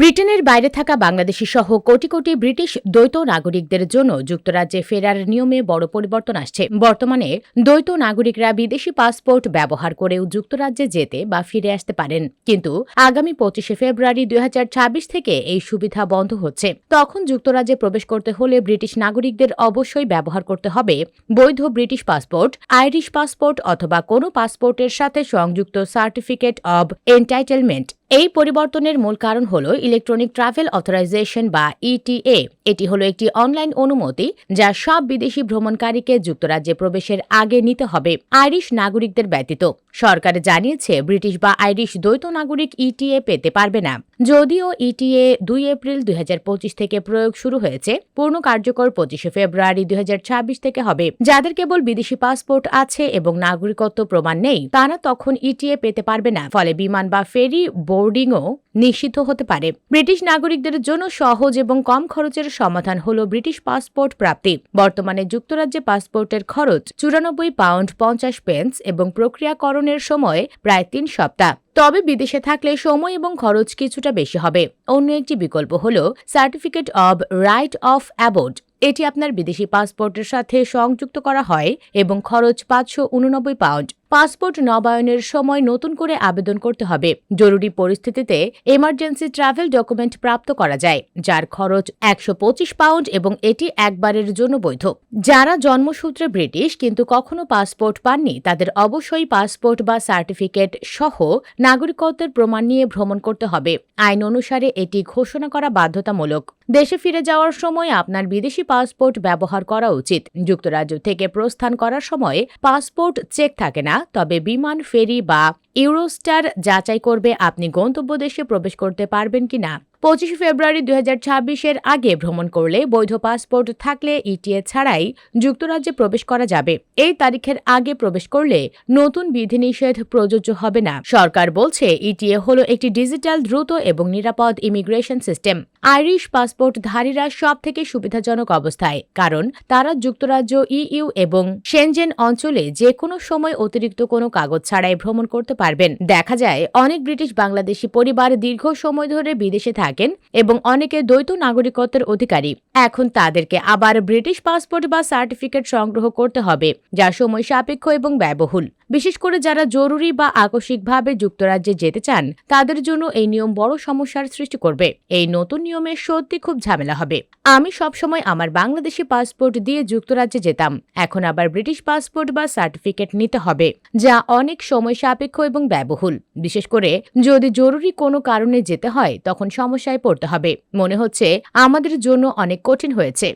ব্রিটেনের বাইরে থাকা বাংলাদেশি সহ কোটি কোটি ব্রিটিশ দ্বৈত নাগরিকদের জন্য যুক্তরাজ্যে ফেরার নিয়মে বড় পরিবর্তন আসছে। বর্তমানে দ্বৈত নাগরিকরা বিদেশি পাসপোর্ট ব্যবহার করেও যুক্তরাজ্যে যেতে বা ফিরে আসতে পারেন। কিন্তু আগামী পঁচিশে ফেব্রুয়ারি দুই হাজার ছাব্বিশ থেকে এই সুবিধা বন্ধ হচ্ছে। তখন যুক্তরাজ্যে প্রবেশ করতে হলে ব্রিটিশ নাগরিকদের অবশ্যই ব্যবহার করতে হবে বৈধ ব্রিটিশ পাসপোর্ট, আইরিশ পাসপোর্ট অথবা কোনো পাসপোর্টের সাথে সংযুক্ত সার্টিফিকেট অব এন্টাইটেলমেন্ট। এই পরিবর্তনের মূল কারণ হল ইলেকট্রনিক ট্রাভেল অথরাইজেশন বা ইটিএ এটি হলো একটি অনলাইন অনুমতি যা সব বিদেশি ভ্রমণকারীকে যুক্তরাজ্যে প্রবেশের আগে নিতে হবে। আইরিশ নাগরিকদের ব্যতীত। সরকার জানিয়েছে ব্রিটিশ বা আইরিশ দ্বৈত নাগরিক ইটিএ পেতে পারবে না। যদিও ইটিএ দুই এপ্রিল দুই হাজার পঁচিশ থেকে প্রয়োগ শুরু হয়েছে, পূর্ণ কার্যকর পঁচিশে ফেব্রুয়ারি দুই থেকে হবে। যাদের কেবল বিদেশি পাসপোর্ট আছে এবং নাগরিকত্ব প্রমাণ নেই, তারা তখন ইটিএ পেতে পারবে না। ফলে বিমান বা ফেরি বোর্ডিংও নিষিদ্ধ হতে পারে। ব্রিটিশ নাগরিকদের জন্য সহজ এবং কম খরচের সমাধান হল ব্রিটিশ পাসপোর্ট প্রাপ্তি। বর্তমানে যুক্তরাজ্যে পাসপোর্টের খরচ চুরানব্বই পাউন্ড পঞ্চাশ পেন্স এবং প্রক্রিয়াকরণের সময় প্রায় তিন সপ্তাহ। তবে বিদেশে থাকলে সময় এবং খরচ কিছুটা বেশি হবে। অন্য একটি বিকল্প হল certificate of right of abode. এটি আপনার বিদেশি পাসপোর্টের সাথে সংযুক্ত করা হয় এবং খরচ পাঁচশো উননব্বই পাউন্ড। পাসপোর্ট নবায়নের সময় নতুন করে আবেদন করতে হবে। জরুরি পরিস্থিতিতে এমার্জেন্সি ট্রাভেল ডকুমেন্ট প্রাপ্ত করা যায়, যার খরচ একশো পঁচিশ পাউন্ড এবং এটি একবারের জন্য বৈধ। যারা জন্মসূত্রে ব্রিটিশ কিন্তু কখনো পাসপোর্ট পাননি, তাদের অবশ্যই পাসপোর্ট বা সার্টিফিকেট সহ নাগরিকত্বের প্রমাণ নিয়ে ভ্রমণ করতে হবে। আইন অনুসারে এটি ঘোষণা করা বাধ্যতামূলক। দেশে ফিরে যাওয়ার সময় আপনার বিদেশি পাসপোর্ট ব্যবহার করা উচিত। যুক্তরাজ্য থেকে প্রস্থান করার সময় পাসপোর্ট চেক থাকে না তবে বিমান ফেরি বা ইউরোস্টার যাচাই করবে আপনি গন্তব্য দেশে প্রবেশ করতে পারবেন কিনা। পঁচিশে ফেব্রুয়ারি দুই এর আগে ভ্রমণ করলে বৈধ পাসপোর্ট থাকলে ইটিএ ছাড়াই যুক্তরাজ্যে প্রবেশ করা যাবে। এই তারিখের আগে প্রবেশ করলে নতুন বিধিনিষেধ প্রযোজ্য হবে না। সরকার বলছে ইটিএ হলো একটি ডিজিটাল, দ্রুত এবং নিরাপদ ইমিগ্রেশন সিস্টেম। আইরিশ পাসপোর্টধারীরা সব থেকে সুবিধাজনক অবস্থায়, কারণ তারা যুক্তরাজ্য, ইইউ এবং সেনজেন অঞ্চলে যে কোনো সময় অতিরিক্ত কোনো কাগজ ছাড়াই ভ্রমণ করতে পারবেন। দেখা যায়, অনেক ব্রিটিশ বাংলাদেশি পরিবার দীর্ঘ সময় ধরে বিদেশে থাকেন এবং অনেকে দ্বৈত নাগরিকত্বের অধিকারী। এখন তাদেরকে আবার ব্রিটিশ পাসপোর্ট বা সার্টিফিকেট সংগ্রহ করতে হবে, যা সময় সাপেক্ষ এবং ব্যয়বহুল। বিশেষ করে যারা জরুরি বা আকস্মিকভাবে যুক্তরাজ্যে যেতে চান, তাদের জন্য এই নিয়ম বড় সমস্যার সৃষ্টি করবে। এই নতুন নিয়মে সত্যি খুব ঝামেলা হবে। আমি সবসময় আমার বাংলাদেশি পাসপোর্ট দিয়ে যুক্তরাজ্যে যেতাম। এখন আবার ব্রিটিশ পাসপোর্ট বা সার্টিফিকেট নিতে হবে, যা অনেক সময় সাপেক্ষ এবং ব্যয়বহুল। বিশেষ করে যদি জরুরি কোনো কারণে যেতে হয়, তখন সমস্যায় পড়তে হবে। মনে হচ্ছে আমাদের জন্য অনেক কঠিন হয়েছে।